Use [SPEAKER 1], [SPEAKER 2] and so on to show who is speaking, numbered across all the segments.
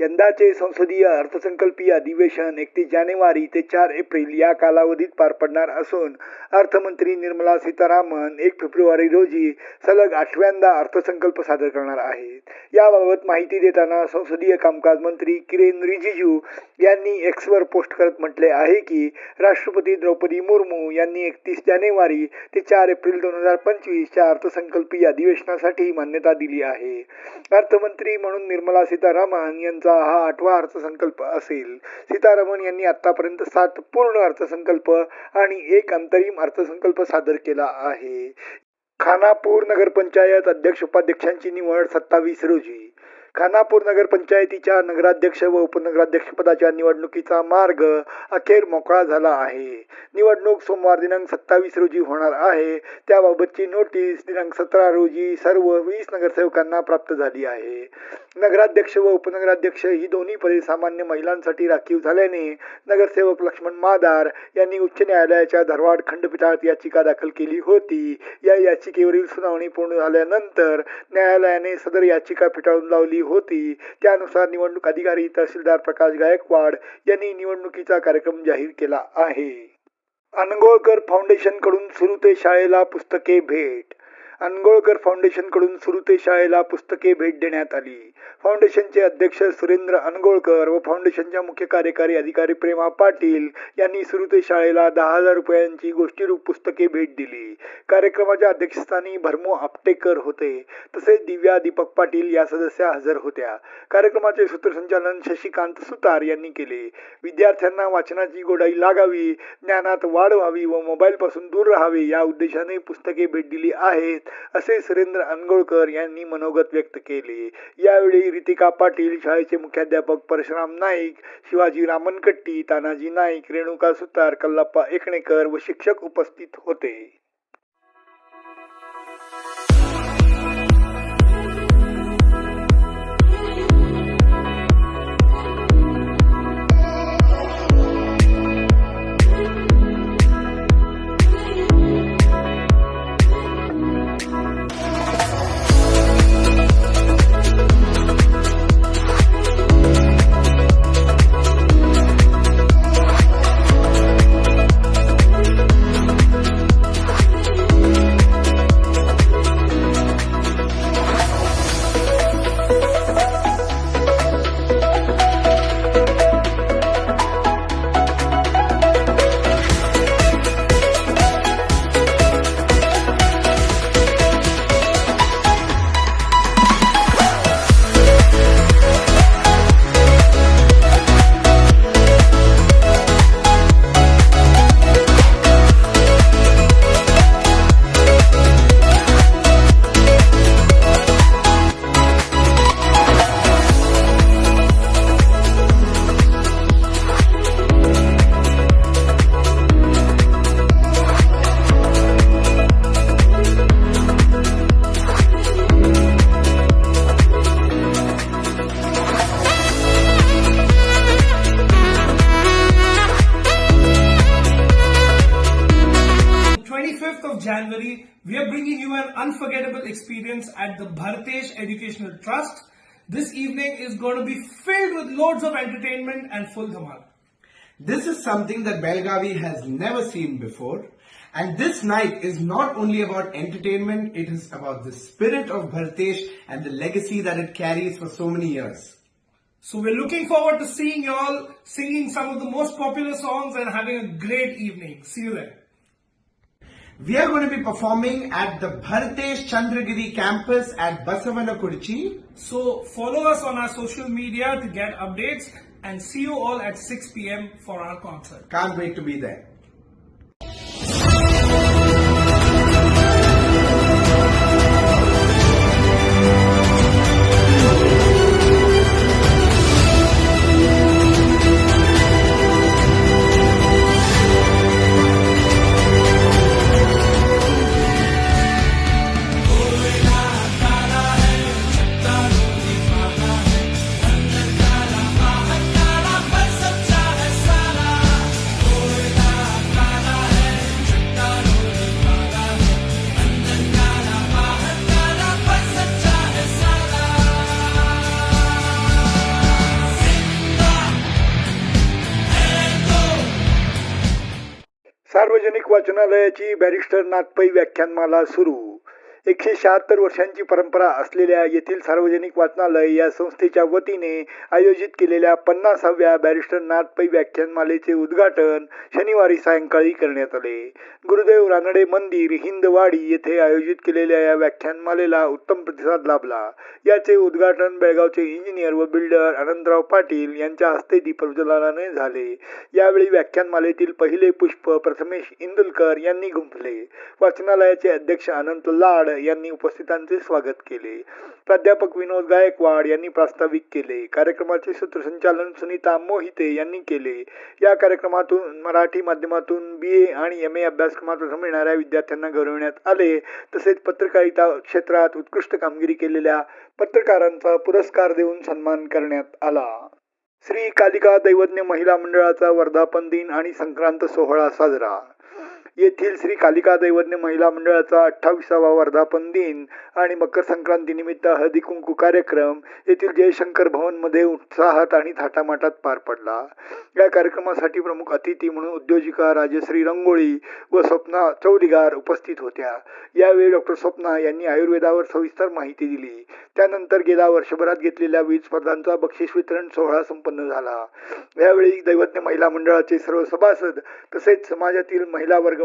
[SPEAKER 1] यंदाचे संसदीय अर्थसंकल्पीय अधिवेशन एकतीस जानेवारी ते चार एप्रिल या कालावधीत पार पडणार असून अर्थमंत्री निर्मला सीतारामन एक फेब्रुवारी रोजी सलग आठव्यांदा अर्थसंकल्प सादर करणार आहेत. याबाबत माहिती देताना संसदीय कामकाज मंत्री किरेन रिजिजू यांनी एक्सवर पोस्ट करत म्हटले आहे की राष्ट्रपती द्रौपदी मुर्मू यांनी एकतीस जानेवारी ते चार एप्रिल दोन हजार पंचवीसच्या अर्थसंकल्पीय अधिवेशनासाठी मान्यता दिली आहे. अर्थमंत्री म्हणून निर्मला सीतारामन यांचा हा आठवा अर्थसंकल्प असेल. सीतारामन यांनी आतापर्यंत सात पूर्ण अर्थसंकल्प आणि एक अंतरिम अर्थसंकल्प सादर केला आहे. खानापूर नगरपंचायत अध्यक्ष उपाध्यक्षांची निवड सत्तावीस रोजी. खानापूर नगरपंचायतीच्या नगराध्यक्ष व उपनगराध्यक्षपदाच्या निवडणुकीचा मार्ग अखेर मोकळा झाला आहे. निवडणूक सोमवार दिनांक सत्तावीस रोजी होणार आहे. त्याबाबतची नोटीस दिनांक सतरा रोजी सर्व वीस नगरसेवकांना प्राप्त झाली आहे. नगराध्यक्ष व उपनगराध्यक्ष ही दोन्ही पदे सामान्य महिलांसाठी राखीव झाल्याने नगरसेवक लक्ष्मण मादार यांनी उच्च न्यायालयाच्या धारवाड खंडपीठात याचिका दाखल केली होती. या याचिकेवरील सुनावणी पूर्ण झाल्यानंतर न्यायालयाने सदर याचिका फेटाळून लावली होती. त्यानुसार निवडणूक अधिकारी तहसीलदार प्रकाश गायकवाड यांनी निवडणुकीचा कार्यक्रम जाहीर केला आहे. अनगोळकर फाउंडेशनकडून सुरू ते शाळेला पुस्तके भेट अनगोळकर फाउंडेशनकडून सुरुते सुरू ते शाळेला पुस्तके भेट देण्यात आली. फाउंडेशनचे अध्यक्ष सुरेंद्र अनगोळकर व फाउंडेशनच्या मुख्य कार्यकारी अधिकारी प्रेमा पाटील यांनी सुरू ते शाळेला दहा हजार रुपयांची गोष्टीरूप पुस्तके भेट दिली. कार्यक्रमाच्या अध्यक्षस्थानी भरमो आपटेकर होते. तसेच दिव्या दीपक पाटील या सदस्या हजर होत्या. कार्यक्रमाचे सूत्रसंचालन शशिकांत सुतार यांनी केले. विद्यार्थ्यांना वाचनाची गोडाई लागावी ज्ञानात वाढ व्हावी व मोबाईलपासून दूर राहावे या उद्देशाने पुस्तके भेट दिली आहेत. असे सुरेंद्र अनगोळकर यांनी मनोगत व्यक्त केले. यावेळी रितिका पाटील शाळेचे मुख्याध्यापक परशुराम नाईक शिवाजी रामनकट्टी तानाजी नाईक रेणुका सुतार कल्लाप्पा एकणेकर व शिक्षक उपस्थित होते.
[SPEAKER 2] We are bringing you an unforgettable experience at the Bhartesh Educational Trust. This evening is going to be filled with loads of entertainment and full dhamal.
[SPEAKER 3] This is something that Belgavi has never seen before. And this night is not only about entertainment, it is about the spirit of Bhartesh and the legacy that it carries for so many years.
[SPEAKER 2] So we're looking forward to seeing you all singing some of the most popular songs and having a great evening. See you there.
[SPEAKER 3] We are going to be performing at the Bhartesh Chandragiri campus at Basavanakurchi.
[SPEAKER 2] So follow us on our social media to get updates and see you all at 6 p.m. for our concert.
[SPEAKER 3] Can't wait to be there.
[SPEAKER 1] सार्वजनिक वाचनालयाची barrister नाथपै व्याख्यानमाला सुरू. एकशे शहात्तर वर्षांची परंपरा असलेल्या येथील सार्वजनिक वाचनालय या संस्थेच्या वतीने आयोजित केलेल्या पन्नासाव्या बॅरिस्टर नाथपै व्याख्यानमालेचे उद्घाटन शनिवारी सायंकाळी करण्यात आले. गुरुदेव रानडे मंदिर हिंदवाडी येथे आयोजित केलेल्या या व्याख्यानमालेला उत्तम प्रतिसाद लाभला. याचे उद्घाटन बेळगावचे इंजिनियर व बिल्डर आनंदराव पाटील यांच्या हस्ते दीपप्रज्वलनाने झाले. यावेळी व्याख्यानमालेतील पहिले पुष्प प्रथमेश इंदुलकर यांनी गुंफले. वाचनालयाचे अध्यक्ष अनंत लाड यांनी उपस्थितांचे स्वागत केले. प्राध्यापक विनोद गायकवाड यांनी प्रास्ताविक केले. कार्यक्रमाचे सूत्रसंचालन सुनीता मोहिते यांनी केले. या कार्यक्रमातून मराठी माध्यमातून बी ए आणि एम ए अभ्यास अभ्यासक्रमात येणाऱ्या विद्यार्थ्यांना गौरवण्यात आले. तसेच पत्रकारिता क्षेत्रात उत्कृष्ट कामगिरी केलेल्या पत्रकारांचा पुरस्कार देऊन सन्मान करण्यात आला. श्री कालिका दैवज्ञ महिला मंडळाचा वर्धापन दिन आणि संक्रांत सोहळा साजरा. येथील श्री कालिका दैवज्ञ महिला मंडळाचा अठ्ठावीसावा वर्धापन दिन आणि मकर संक्रांती निमित्त हळदी कुंकू कार्यक्रम येथील जयशंकर भवनमध्ये उत्साहात आणि थाटामाटात पार पडला. या कार्यक्रमासाठी प्रमुख अतिथी म्हणून उद्योजिका राजश्री रंगोळी व स्वप्ना चौदिगार उपस्थित होत्या. यावेळी डॉक्टर स्वप्ना यांनी आयुर्वेदावर सविस्तर माहिती दिली. त्यानंतर गेल्या वर्षभरात घेतलेल्या विविध स्पर्धांचा बक्षीस वितरण सोहळा संपन्न झाला. यावेळी दैवज्ञ महिला मंडळाचे सर्व सभासद तसेच समाजातील महिला वर्ग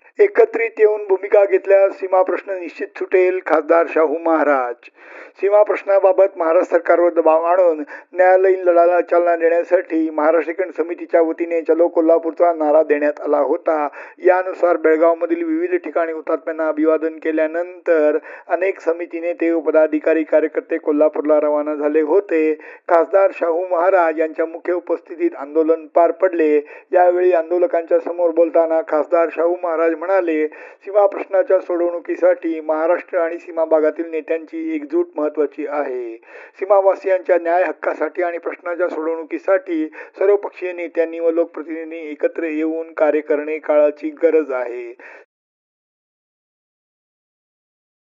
[SPEAKER 1] एकत्रित येऊन भूमिका घेतल्यास सीमा प्रश्न निश्चित सुटेल खासदार शाहू महाराज. सीमा प्रश्नाबाबत महाराष्ट्र सरकारवर दबाव आणून न्यायालयीन लढाला चालना देण्यासाठी महाराष्ट्रीकरण समितीच्या वतीने चलो कोल्हापूरचा नारा देण्यात आला होता. यानुसार बेळगावमधील विविध ठिकाणी हुतात्म्यांना अभिवादन केल्यानंतर अनेक समिती नेते पदाधिकारी कार्यकर्ते कोल्हापूरला रवाना झाले होते. खासदार शाहू महाराज यांच्या मुख्य उपस्थितीत आंदोलन पार पडले. यावेळी आंदोलकांच्या समोर बोलताना खासदार शाहू महाराज म्हणाले सीमा प्रश्नाच्या सोडवणुकीसाठी महाराष्ट्र आणि सीमा भागातील नेत्यांची एकजूट महत्वाची आहे. सीमावासियांच्या न्याय हक्कासाठी आणि प्रश्नाच्या सोडवणुकीसाठी सर्वपक्षीय नेत्यांनी व लोकप्रतिनिधींनी एकत्र येऊन कार्य करणे काळाची गरज आहे.